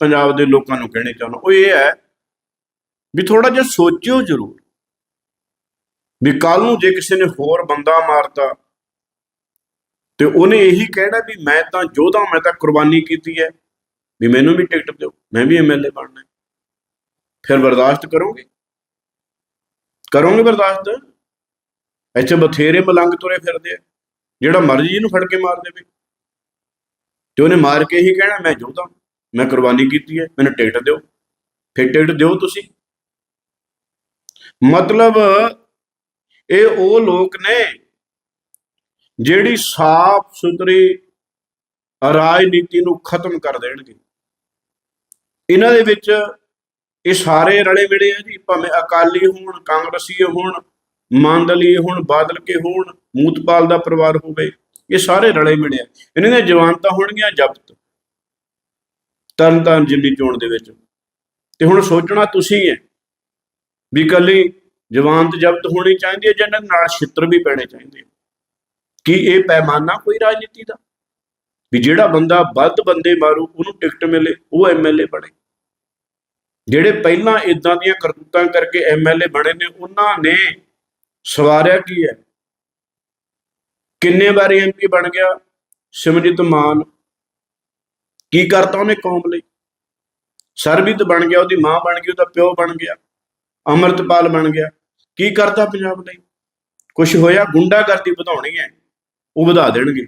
ਪੰਜਾਬ ਦੇ ਲੋਕਾਂ ਨੂੰ ਕਹਿਣੀ ਚਾਹੁੰਦਾ, ਉਹ ਇਹ ਹੈ ਵੀ ਥੋੜਾ ਜਿਹਾ ਸੋਚਿਓ ਜ਼ਰੂਰ ਵੀ ਕੱਲ ਨੂੰ ਜੇ ਕਿਸੇ ਨੇ ਹੋਰ ਬੰਦਾ ਮਾਰਤਾ ਤੇ ਉਹਨੇ ਇਹੀ ਕਹਿਣਾ ਵੀ ਮੈਂ ਤਾਂ ਯੋਧਾ, ਮੈਂ ਤਾਂ ਕੁਰਬਾਨੀ ਕੀਤੀ ਹੈ, ਵੀ ਮੈਨੂੰ ਵੀ ਟਿਕਟ ਦਿਓ, ਮੈਂ ਵੀ ਐਮਐਲਏ ਬਣਨਾ ਫਿਰ ਬਰਦਾਸ਼ਤ ਕਰੋਗੇ? ਕਰੋਗੇ ਬਰਦਾਸ਼ਤ? ਇੱਥੇ ਬਥੇਰੇ ਮਲੰਗ ਤੁਰੇ ਫਿਰਦੇ ਆ, ਜਿਹੜਾ ਮਰਜ਼ੀ ਇਹਨੂੰ ਫੜ ਕੇ ਮਾਰ ਦੇਵੇ। ਤੇ ਉਹਨੇ ਮਾਰ ਕੇ ਹੀ ਕਹਿਣਾ, ਮੈਂ ਯੋਧਾ। ਮੈਂ ਕੁਰਬਾਨੀ ਕੀਤੀ ਹੈ, ਮੈਨੂੰ ਟਿਕਟ ਦਿਓ। ਫਿਰ ਟਿਕਟ ਦਿਓ ਤੁਸੀਂ। ਮਤਲਬ ਇਹ ਉਹ ਲੋਕ ਨੇ ਜਿਹੜੀ ਸਾਫ਼ ਸੁਥਰੀ ਰਾਜਨੀਤੀ ਨੂੰ ਖਤਮ ਕਰ ਦੇਣਗੇ। ਇਹਨਾਂ ਦੇ ਵਿੱਚ ਇਹ ਸਾਰੇ ਰਲੇ ਮਿਲੇ ਆ ਜੀ, ਭਾਵੇਂ ਅਕਾਲੀ ਹੋਣ, ਕਾਂਗਰਸੀ ਹੋਣ ਮਾਨਦਲੀ ਹੋਣ, ਬਾਦਲ ਕੇ ਹੋਣ, ਮੂਤਪਾਲ ਦਾ ਪਰਿਵਾਰ ਹੋਵੇ, ਇਹ ਸਾਰੇ ਰਲੇ ਮਿਲੇ ਆ। ਇਹਨਾਂ ਦੀਆਂ ਜਵਾਨਤਾਂ ਹੋਣਗੀਆਂ ਜ਼ਬਤ। ਤਰਨ ਤਾਰਨ ਜਿੰਨੀ ਚੋਣ ਦੇ ਵਿੱਚ। ਤੇ ਹੁਣ ਸੋਚਣਾ ਤੁਸੀਂ ਹੈ ਵੀ ਕੱਲੀ ਜਵਾਨਤ ਜ਼ਬਤ ਹੋਣੀ ਚਾਹੀਦੀ ਹੈ ਜਿਹਨਾਂ ਨਾਲ ਛਿੱਤਰ ਵੀ ਪੈਣੇ ਚਾਹੀਦੇ ਕੀ ਇਹ ਪੈਮਾਨਾ ਕੋਈ ਰਾਜਨੀਤੀ ਦਾ? ਵੀ ਜਿਹੜਾ ਬੰਦਾ ਵੱਧ ਬੰਦੇ ਮਾਰੂ, ਉਹਨੂੰ ਟਿਕਟ ਮਿਲੇ, ਉਹ ਐਮਐਲਏ ਬਣੇ। ਜਿਹੜੇ ਪਹਿਲਾਂ ਇਦਾਂ ਦੀਆਂ ਕਰਤੂਤਾਂ ਕਰਕੇ ਐਮਐਲਏ ਬਣੇ ਨੇ, ਉਹਨਾਂ ਨੇ ਸਵਾਰਿਆ ਕੀ ਹੈ? ਕਿੰਨੇ ਵਾਰੀ ਐਮਪੀ ਬਣ ਗਿਆ? ਸਿਮਰਜੀਤ ਮਾਨ ਕੀ ਕਰਤਾ ਉਹਨੇ ਕੌਮ ਲਈ? ਸਰਬਿਤ ਬਣ ਗਿਆ, ਉਹਦੀ ਮਾਂ ਬਣ ਗਈ, ਉਹਦਾ ਪਿਓ ਬਣ ਗਿਆ, ਅਮਰਤਪਾਲ ਬਣ ਗਿਆ। ਕੀ ਕਰਤਾ ਪੰਜਾਬ ਲਈ? ਕੁਝ ਹੋਇਆ? ਗੁੰਡਾਗਰਦੀ ਵਧਾਉਣੀ ਹੈ, ਉਹ ਵਧਾ ਦੇਣਗੇ।